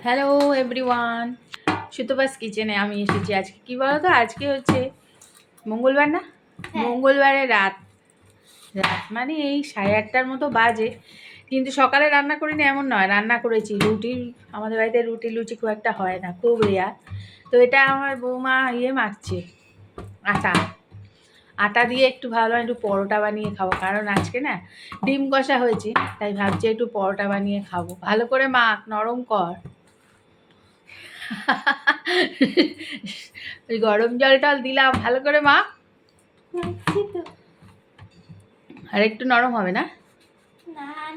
Hello everyone সুতোবাস কিচেনে আমি এসেছি আজকে। কি বলো তো আজকে হচ্ছে মঙ্গলবার না? হ্যাঁ। মঙ্গলবারে রাত। রাত মানে এই সাড়ে আটটার মতো বাজে। কিন্তু সকালে রান্না করিনি এমন নয়। রান্না করেছি। রুটি আমাদের বাড়িতে রুটি লুচি খুব একটা হয় না খুব রেয়ার তো এটা আমার বৌমা ইয়ে মাখছে আটা। আটা দিয়ে একটু ভালো একটু পরোটা বানিয়ে খাব। কারণ আজকে না ডিম কষা হয়েছে তাই ভাবছি একটু পরোটা বানিয়ে খাব। ভালো করে মাখ নরম কর। ওই গরম জল টল দিলাম ভালো করে মা। আর একটু নরম হবে না?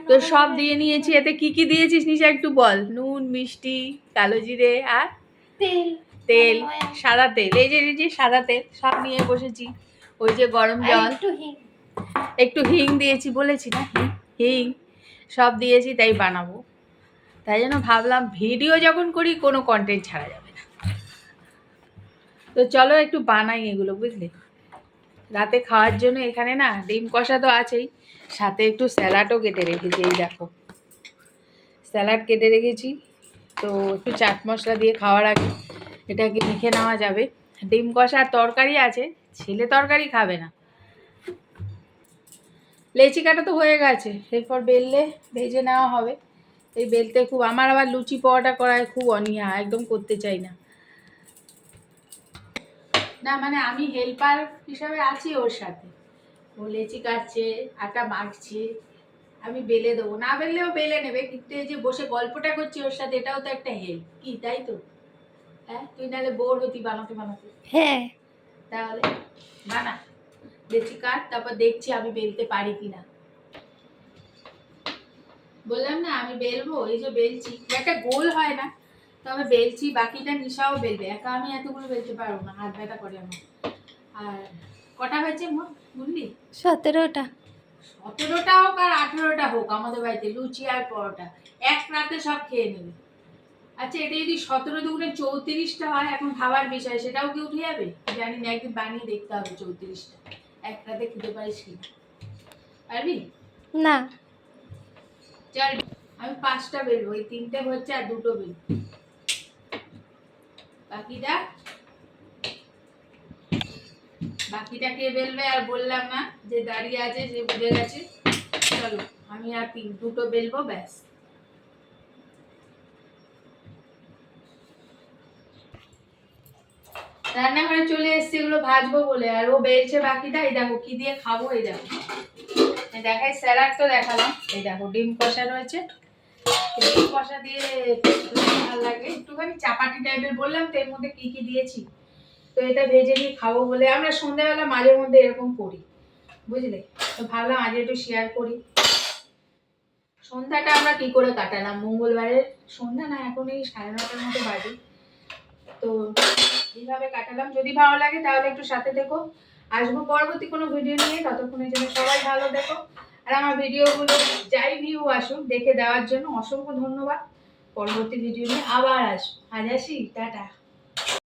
তো সব দিয়ে নিয়েছি এতে কি কি দিয়েছিস নিশা একটু বল? নুন মিষ্টি কালো জিরে আর তেল। তেল। সাদা তেল এই যে এই যে সাদা তেল সব নিয়ে বসেছি। ওই যে গরম জল। একটু হিং। একটু হিং দিয়েছি বলেছি না হিং। সব দিয়েছি তাই বানাবো। তাই জন্য ভাবলাম ভিডিও যখন করি কোনো কন্টেন্ট ছাড়া যাবে না। তো চলো একটু বানাই এগুলো, বুঝলে? রাতে খাওয়ার জন্য এখানে না ডিম কষা তো আছেই, সাথে একটু স্যালাডও কেটে রেখেছি, এই দেখো। স্যালাড কেটে রেখেছি, তো একটু চাট মশলা দিয়ে খাওয়ার আগে এটাকে মেখে নেওয়া যাবে। ডিম কষার তরকারি আছে, ছেলে তরকারি খাবে না। লেচি কাটা তো হয়ে গেছে, এরপর বেললে ভেজে নেওয়া হবে। এই বেলতে খুব আমার আবার লুচি পরোটা করায় খুব অনীহা একদম করতে চাই না। না মানে আমি হেল্পার হিসাবে আছি ওর সাথে। ও লেচি কাটছে আটা মাখছে আমি বেলে দেবো। না বেললেও বেলে নেবে কিন্তু এই যে বসে গল্পটা করছি ওর সাথে এটাও তো একটা হেল্প কি তাই তো? হ্যাঁ তুই নাহলে বোর হতি বানাতে বানাতে। হ্যাঁ। তাহলে বানা। লেচি কাট তারপর দেখছি আমি বেলতে পারি কিনা। বললাম না আমি বেলবো এই যে বেলছি। একটা গোল হয় না তবে বেলছি বাকিটা নিশাও বেলবে। একা আমি এতগুলো বেলতে পারব না হাত ব্যথা করে আমার। আর কটা হয়েছে মোট বুঝলি সতেরোটা। সতেরোটা হোক আর আঠেরোটা হোক আমাদের বাড়িতে লুচি আর পরোটা। এক রাতে সব খেয়ে নেবে। আচ্ছা এটা যদি সতেরো দুগুণে চৌত্রিশটা হয় এখন ভাবার বিষয় সেটাও কি উঠে যাবে? জানি না একদিন বানিয়ে দেখতে হবে চৌত্রিশটা। এক রাতে খেতে পারিস কি? পারবি? না। চল, আমি পাঁচটা বেলবো এই তিনটে হচ্ছে আর দুটো বেলবো বাকিটা? বাকিটা কে বেলবে আর বললাম না, যে দাঁড়িয়ে আছে যে বুঝে গেছে। চলো, আমি আর তিন- দুটো বেলবো ব্যাস। রান্নাঘরে চলে এসছে, এগুলো ভাজবো বলে, আর ও বেলছে বাকিটা, এই দেখো, কি দিয়ে খাব, এই দেখো। দেখাই, স্যালাড তো দেখালাম। এই দেখো, ডিম কষা রয়েছে। ডিম কষা দিয়ে ভালো লাগে। একটুখানি চাপাটি টাইপের বললাম তো, এর মধ্যে কি কি দিয়েছি? তো এটা ভেজে নিয়ে খাব বলে আমরা সন্ধ্যাবেলা মাঝে মধ্যে এরকম করি। বুঝলে? তো ভাবলাম আজ একটু শেয়ার করি। সন্ধ্যাটা আমরা কি করে কাটালাম? মঙ্গলবারের সন্ধ্যা না, এখন এই সাড়ে নটার মতো বাজে। তো এইভাবে কাটালাম। যদি ভালো লাগে তাহলে একটু সাথে দেখো আসব পরবর্তী কোনো ভিডিও নিয়ে, ততক্ষণের জন্য সবাই ভালো দেখো আর আমার ভিডিওগুলো যাই ভিউ আসুক, দেখে দেওয়ার জন্য অসংখ্য ধন্যবাদ। পরবর্তী ভিডিও নিয়ে আবার আসব। আজ আসি, টাটা।